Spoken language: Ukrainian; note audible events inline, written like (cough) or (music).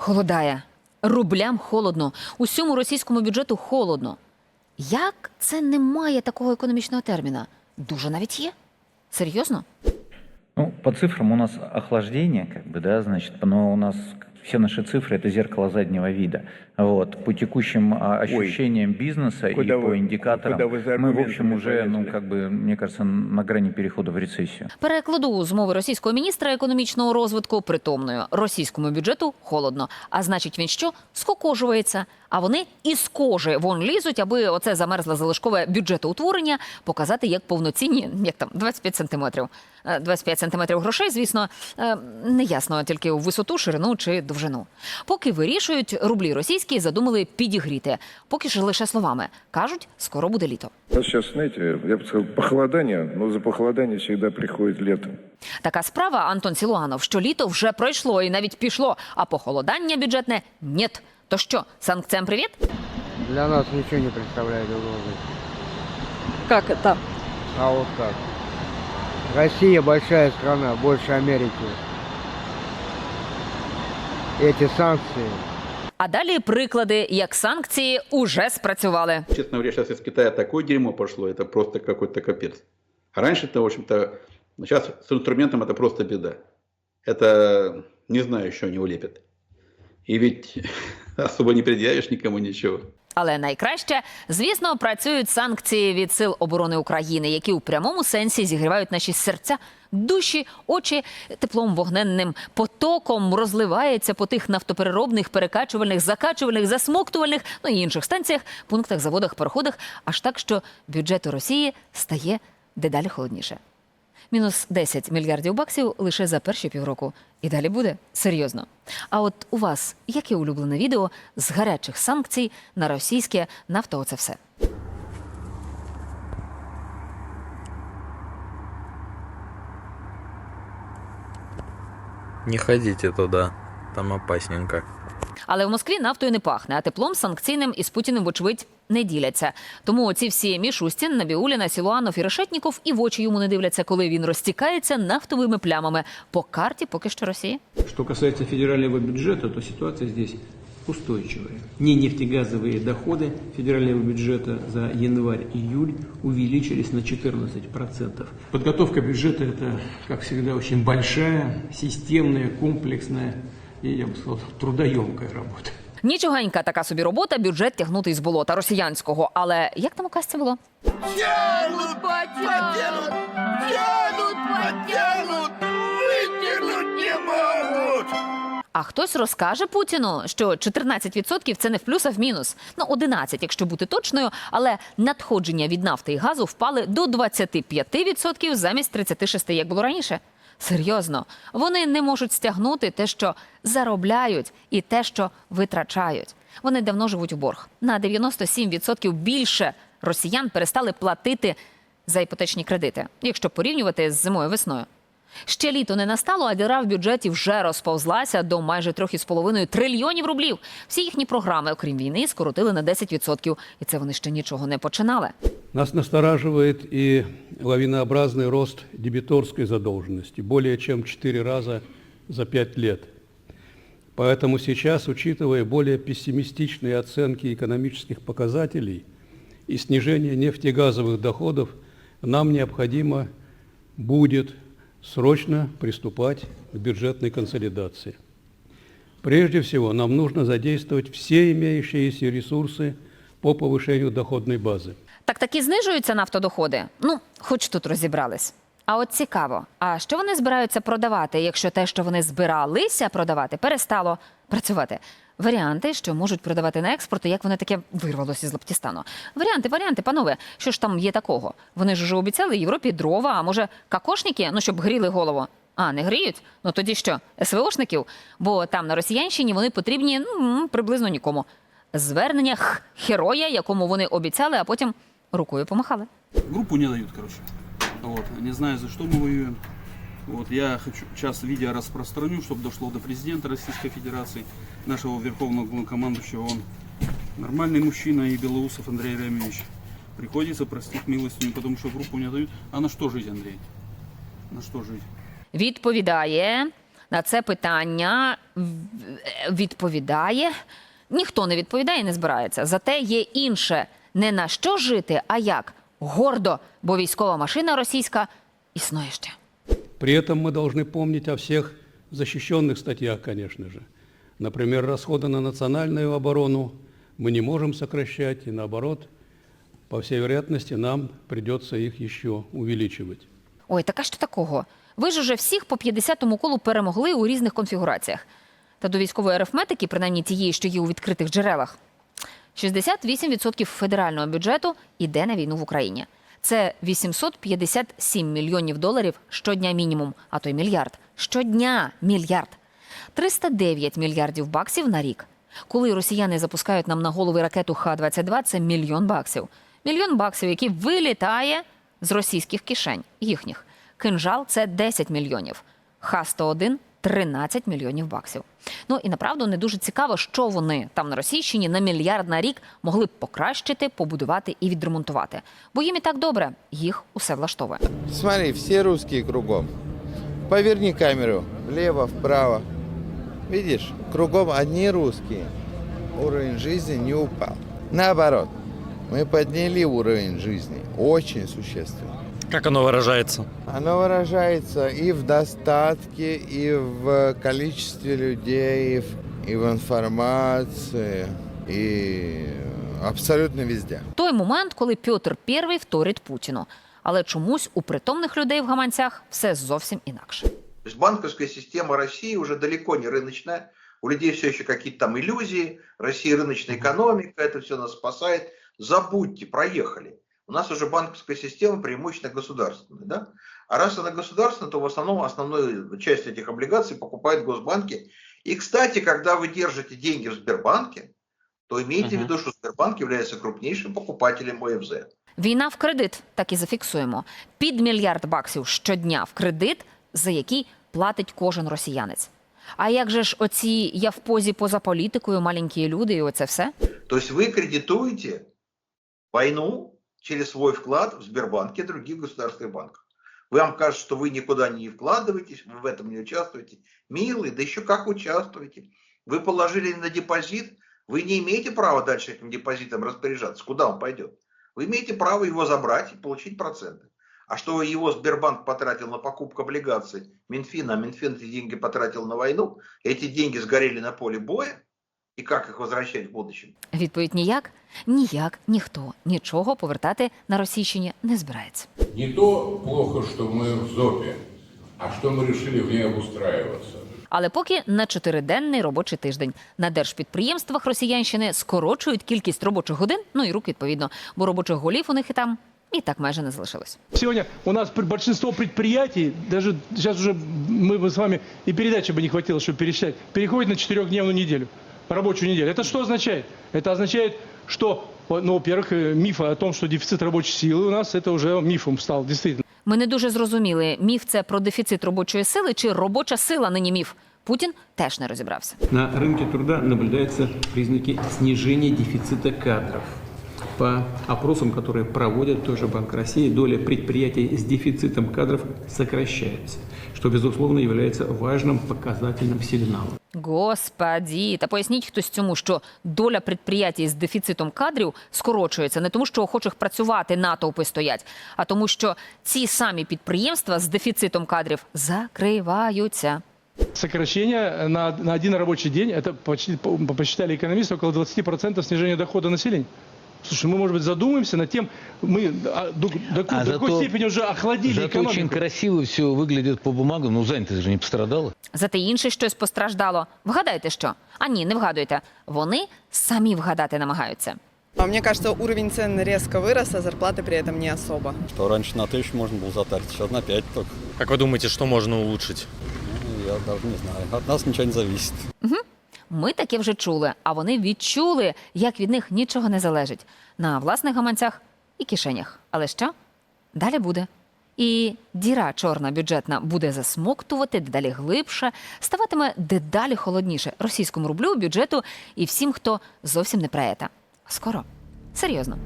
Холодає. Рублям холодно. Усьому російському бюджету холодно. Як це немає такого економічного терміна? Дуже навіть є. Серйозно? Ну, по цифрам у нас охлаждение, как бы, да, значит, но у нас все наши цифры это зеркало заднего вида. Вот. По текущим а, ощущениям бизнеса Куда и вы- по индикаторам куда вы за мы, в аргументами общем, уже, ну, полезли? как бы, мне кажется, на грани перехода в рецессию. Перекладу з мови російського міністра економічного розвитку притомною. Російському бюджету холодно. А значить, він що? Скокожується. А вони із кожи вон лізуть, аби оце замерзле залишкове бюджетоутворення показати як повноцінні, як там 25 сантиметрів. Е, 25 сантиметрів грошей, звісно, е, неясно тільки у висоту, ширину чи довжину. Поки вирішують, рублі російські задумали підігріти. Поки ж лише словами кажуть, скоро буде літо. У нас сейчас, знаете, я бы сказал, похолодание, но за похолодание всегда приходит лето. Така справа, Антон Сілуанов, що літо вже пройшло і навіть пішло, а похолодання бюджетне нєт. То що, санкціям привіт? Для нас ничего не представляет угрозы. Как это? А вот как? Россия большая страна, больше Америки. Эти санкции А далі приклади, як санкції уже спрацювали. Честно говоря, сейчас из Китая такое дерьмо пошло, это просто какой-то капец. А раньше-то, в общем-то, сейчас с инструментом это просто беда. Это не знаю, еще они улепят. И ведь (laughs) особо не предъявишь никому ничего. Але найкраще, звісно, працюють санкції від сил оборони України, які у прямому сенсі зігрівають наші серця, душі, очі теплом вогненним потоком розливається по тих нафтопереробних, перекачувальних, закачувальних, засмоктувальних, ну і інших станціях, пунктах, заводах, пароходах, аж так, що бюджету Росії стає дедалі холодніше. Мінус 10 мільярдів баксів лише за перші півроку. І далі буде серйозно. А от у вас яке улюблене відео з гарячих санкцій на російське нафто? Оце все. Не ходите туда, там опасненько. Але в Москві нафтою не пахне, а теплом санкційним із Путіним, вочевидь, не діляться. Тому оці всі Мішустін, Набіуліна, Сілуанов і Решетніков і в очі йому не дивляться, коли він розтікається нафтовими плямами по карті поки що Росії. Что касается федерального бюджета, то ситуация здесь устойчивая. Не нефтегазовые доходы федерального бюджета за январь-июль увеличились на 14%. Подготовка бюджета – это, как всегда, очень большая, системная, комплексная и, я бы сказал, трудоемкая работа. Нічогенька така собі робота, бюджет тягнути із болота росіянського. Але як там у казці було? А хтось розкаже Путіну, що 14% – це не в плюс, а в мінус. Ну, 11, якщо бути точною, але надходження від нафти і газу впали до 25% замість 36%, як було раніше. Серйозно, вони не можуть стягнути те, що заробляють, і те, що витрачають. Вони давно живуть у борг. На 97% більше росіян перестали платити за іпотечні кредити, якщо порівнювати з зимою весною. Ще літо не настало, а діра в бюджеті вже розповзлася до майже 3,5 трильйонів рублів. Всі їхні програми, окрім війни, скоротили на 10%. І це вони ще нічого не починали. Нас настораживает и лавинообразный рост дебиторской задолженности, более чем в 4 раза за 5 лет. Поэтому сейчас, учитывая более пессимистичные оценки экономических показателей и снижение нефтегазовых доходов, нам необходимо будет срочно приступать к бюджетной консолидации. Прежде всего, нам нужно задействовать все имеющиеся ресурсы по повышению доходной базы. Так таки знижуються нафтодоходи? Ну, хоч тут розібрались. А от цікаво, а що вони збираються продавати, якщо те, що вони збиралися продавати, перестало працювати? Варіанти, що можуть продавати на експорт, як вони таке вирвалося з Лаптістану. Варіанти, варіанти, панове, що ж там є такого? Вони ж уже обіцяли Європі дрова, а може кокошники, ну щоб гріли голову. А, не гріють? Ну тоді що, СВОшників? Бо там на росіянщині вони потрібні ну, приблизно нікому. Звернення х героя, якому вони обіцяли, а потім рукою помахали. Группу не дают, короче. Вот. Не знаю, за что мы воюем. Вот. Я хочу сейчас видео распространю, чтобы дошло до президента Российской Федерации, нашего верховного главнокомандующего. Он нормальный мужчина и Белоусов Андрей Ремович. Приходится простить милостыню, потому что группу не дают. А на что жить, Андрей? На что жить? Відповідає На це питання в- відповідає. Ніхто не відповідає і не збирається. Зате є інше не на що жити, а як гордо, бо військова машина російська існує ще. При этом мы должны помнить о всех защищенных статьях, конечно же. Например, расходы на национальную оборону мы не можем сокращать, и наоборот, по всей вероятности, нам придется их еще увеличивать. Ой, така що такого? Ви ж уже всіх по 50-му колу перемогли у різних конфігураціях. Та до військової арифметики, принаймні тієї, що є у відкритих джерелах, 68% федерального бюджету йде на війну в Україні. Це 857 мільйонів доларів щодня мінімум, а то й мільярд. Щодня мільярд. 309 мільярдів баксів на рік. Коли росіяни запускають нам на голови ракету Х-22, це мільйон баксів. Мільйон баксів, який вилітає з російських кишень, їхніх. Кинжал це 10 мільйонів. Х-101 – 13 мільйонів баксів. Ну і направду не дуже цікаво, що вони там на Російщині на мільярд на рік могли б покращити, побудувати і відремонтувати. Бо їм і так добре, їх усе влаштовує. Смотри, все русские кругом. Поверни камеру влево, вправо. Видишь, кругом одни русские. Уровень жизни не упал. Наоборот, мы подняли уровень жизни очень существенно. Как оно выражается? Оно выражается и в достатке, и в количестве людей, и в, и в информации, и абсолютно везде. Той момент, коли Петр І вторить Путіну. Але чомусь у притомних людей в гаманцях все зовсім інакше. То есть банковская система России уже далеко не рыночная. У людей все еще какие-то там иллюзии. Россия рыночная экономика, это все нас спасает. Забудьте, проехали. У нас уже банковская система преимущественно государственная. Да? А раз она государственная, то в основном основную часть этих облигаций покупают госбанки. И, кстати, когда вы держите деньги в Сбербанке, то имейте в виду, что Сбербанк является крупнейшим покупателем ОФЗ. Війна в кредит, так і зафіксуємо. Під мільярд баксів щодня в кредит, за який платить кожен росіянець. А як же ж оці я в позі поза політикою, маленькі люди, і оце все? То есть вы кредитуете войну через свой вклад в Сбербанке и других государственных банках. Вам кажется, что вы никуда не вкладываетесь, вы в этом не участвуете. Милый, да еще как участвуете. Вы положили на депозит, вы не имеете права дальше этим депозитом распоряжаться. Куда он пойдет? Вы имеете право его забрать и получить проценты. А что его Сбербанк потратил на покупку облигаций Минфина, а Минфин эти деньги потратил на войну, эти деньги сгорели на поле боя, и как их возвращать в будущем? Відповідь ніяк, ніяк, ніхто нічого повертати на Російщині не збирається. Не то плохо, что мы в ЗОПе, а что мы решили в ней обустраиваться. Але поки на чотириденний робочий тиждень на держпідприємствах Росіянщини скорочують кількість робочих годин, ну і рук відповідно, бо робочих голів у них і там і так майже не залишилось. Сегодня у нас при- большинство предприятий, даже сейчас уже мы бы с вами и передачи бы не хватило, чтобы пересчитать, переходит на четырехдневную неделю, рабочую неделю. Это что означает? Это означает, что, ну, во-первых, э, миф о том, что дефицит рабочей силы у нас, это уже мифом стал, действительно. Ми не дуже зрозуміли, міф це про дефіцит робочої сили чи робоча сила нині міф. Путін теж не розібрався. На рынке труда наблюдаются признаки снижения дефицита кадров. По опросам, которые проводит тоже Банк России, доля предприятий с дефицитом кадров сокращается, что, безусловно, является важным показательным сигналом. Господі, та поясніть хтось цьому, що доля підприємств з дефіцитом кадрів скорочується не тому, що охочих працювати натовпи стоять, а тому, що ці самі підприємства з дефіцитом кадрів закриваються. Сокращение на, на один рабочий день, это почти, по- посчитали экономисты, около 20% снижения дохода населения. Слушай, мы, может быть, задумаемся над тем, мы а, до, до какой- А до какой зато- степени уже охладили Зато очень экономику. красиво все выглядит по бумагам. Ну, занятость же не пострадала. Зате інше щось постраждало. Вгадайте що? А ні, не вгадуйте. Вони самі вгадати намагаються. А Мне кажется, уровень цен резко вырос, а зарплаты при этом не особо. Что раньше на тысячу можно было затарить, сейчас на пять только. Как вы думаете, что можно улучшить? Я даже не знаю. От нас ничего не зависит. Ми таке вже чули, а вони відчули, як від них нічого не залежить на власних гаманцях і кишенях. Але що? Далі буде. І діра чорна бюджетна буде засмоктувати дедалі глибше, ставатиме дедалі холодніше російському рублю, бюджету і всім, хто зовсім не про ета. Скоро. Серйозно.